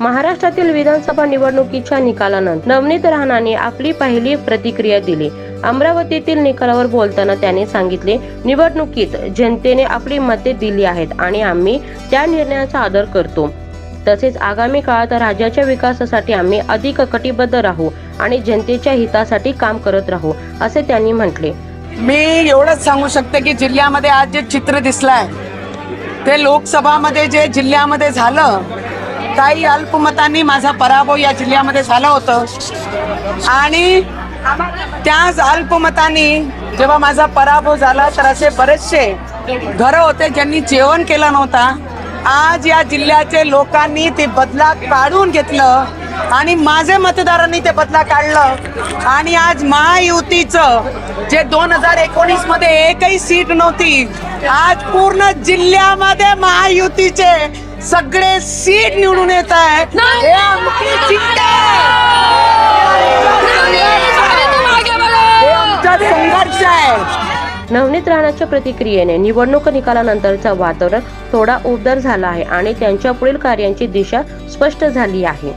महाराष्ट्रातील विधानसभा निवडणुकीच्या निकालानंतर नवनीत राहनाने आपली पहिली प्रतिक्रिया दिली. अमरावतीतील निकालावर बोलताना त्यांनी सांगितले निवडणुकीत जनतेने आपली मते दिली आहेत आणि आम्ही त्या निर्णयाचा आदर करतो. तसेच आगामी काळात राज्याच्या विकासासाठी आम्ही अधिक कटिबद्ध राहू आणि जनतेच्या हितासाठी काम करत राहू असे त्यांनी म्हटले. मी एवढंच सांगू शकते की जिल्ह्यामध्ये आज जे चित्र दिसलंय ते लोकसभामध्ये जे जिल्ह्यामध्ये झालं काही अल्पमतांनी माझा पराभव या जिल्ह्यामध्ये झाला होतं. आणि त्याच अल्पमतांनी जेव्हा माझा पराभव झाला तर असे बरेचसे घरं होते ज्यांनी जेवण केलं नव्हता. आज या जिल्ह्याचे लोकांनी ते बदला काढून घेतलं आणि माझे मतदारांनी ते बदला काढलं. आणि आज महायुतीचं जे दोन हजार एकोणीसमध्ये एकही सीट नव्हती आज पूर्ण जिल्ह्यामध्ये महायुतीचे सगळे सीट निवडून येत आहेत. हे आमची जिंक आहे. हे आमचा संघर्ष आहे. नवनीत राणाच्या प्रतिक्रियेने निवडणूक निकालानंतरचं वातावरण थोडा उबदार झाला आहे आणि त्यांच्या पुढील कार्यांची दिशा स्पष्ट झाली आहे.